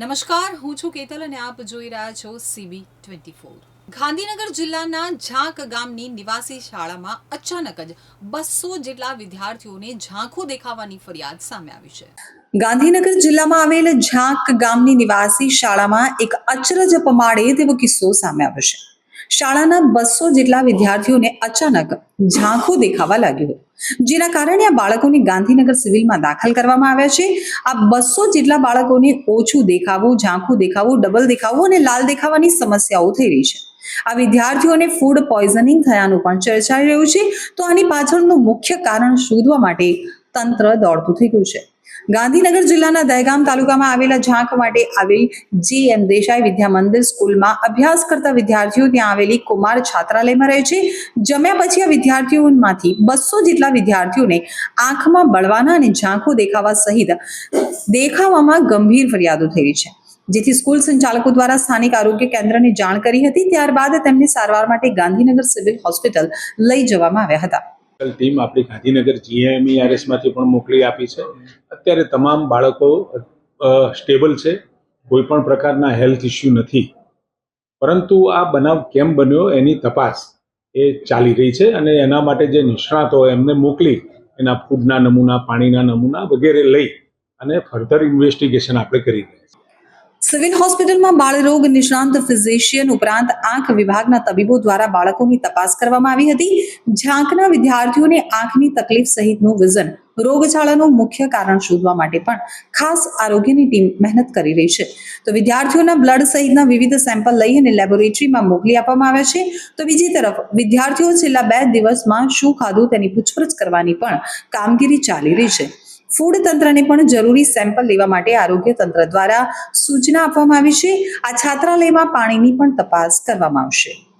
નમસ્કાર, હું છું કેતલ અને આપ જોઈ રહ્યા છો સીબી ટ્વેન્ટી ફોર ગાંધીનગર જિલ્લાના ઝાંક ગામની નિવાસી શાળામાં અચાનક જ બસો જેટલા વિદ્યાર્થીઓને ઝાંખું દેખાવાની ફરિયાદ સામે આવી છે. ગાંધીનગર જિલ્લામાં આવેલ ઝાંક ગામની નિવાસી શાળામાં એક અચરજ પમાડે તેવો કિસ્સો સામે આવ્યો છે. શાળાના બસો જેટલા વિદ્યાર્થીઓને અચાનક ઝાંખું દેખાવા લાગ્યું જેના કારણે આ બાળકોને ગાંધીનગર સિવિલમાં દાખલ કરવામાં આવ્યા છે. આ બસો જેટલા બાળકોને ઓછું દેખાવું, ઝાંખું દેખાવું, ડબલ દેખાવું અને લાલ દેખાવાની સમસ્યાઓ થઈ રહી છે. આ વિદ્યાર્થીઓને ફૂડ પોઈઝનિંગ થયાનું પણ ચર્ચાઈ રહ્યું છે. તો આની પાછળનું મુખ્ય કારણ શોધવા માટે તંત્ર દોડતું થઈ ગયું છે. ગાંધીનગર જિલ્લાના દહેગામ તાલુકામાં આવેલા ઝાંખ માટે આવેલ જી એમ દેસાઈ વિદ્યા મંદિર સ્કૂલમાં અભ્યાસ કરતા વિદ્યાર્થીઓ ત્યાં આવેલી કુમાર છાત્રાલયમાં રહે છે. જમ્યા પછી આ વિદ્યાર્થીઓમાંથી બસો જેટલા વિદ્યાર્થીઓને આંખમાં બળવાના અને ઝાંખું દેખાવા સહિત દેખાવામાં ગંભીર ફરિયાદો થઈ છે. જેથી સ્કૂલ સંચાલકો દ્વારા સ્થાનિક આરોગ્ય કેન્દ્રને જાણ કરી હતી. ત્યારબાદ તેમને સારવાર માટે ગાંધીનગર સિવિલ હોસ્પિટલ લઈ જવામાં આવ્યા હતા. મેડિકલ ટીમ આપણી ગાંધીનગર જીએમઈઆરએસમાંથી પણ મોકલી આપી છે. અત્યારે તમામ બાળકો સ્ટેબલ છે. કોઈ પણ પ્રકારના હેલ્થ ઇસ્યુ નથી. પરંતુ આ બનાવ કેમ બન્યો એની તપાસ એ ચાલી રહી છે અને એના માટે જે નિષ્ણાતો એમને મોકલી એના ફૂડના નમૂના, પાણીના નમૂના વગેરે લઈ અને ફર્ધર ઇન્વેસ્ટિગેશન આપણે કરી રહ્યા છીએ. સિવિલ હોસ્પિટલમાં બાળરોગ નિષ્ણાંત ફિઝિશિયન ઉપરાંત આંખ વિભાગના તબીબો દ્વારા બાળકોની તપાસ કરવામાં આવી હતી. ઝાંકના વિદ્યાર્થીઓને આંખની તકલીફ સહિતનું વિઝન રોગચાળાનું મુખ્ય કારણ શોધવા માટે પણ ખાસ આરોગ્યની ટીમ મહેનત કરી રહી છે. તો વિદ્યાર્થીઓના બ્લડ સહિતના વિવિધ સેમ્પલ લઈ અને લેબોરેટરીમાં મોકલી આપવામાં આવ્યા છે. તો બીજી તરફ, વિદ્યાર્થીઓ છેલ્લા બે દિવસમાં શું ખાધું તેની પૂછપરછ કરવાની પણ કામગીરી ચાલી રહી છે. ફૂડ તંત્રને પણ જરૂરી સેમ્પલ લેવા માટે આરોગ્ય તંત્ર દ્વારા સૂચના આપવામાં આવી છે. આ છાત્રાલયમાં પાણીની પણ તપાસ કરવામાં આવશે.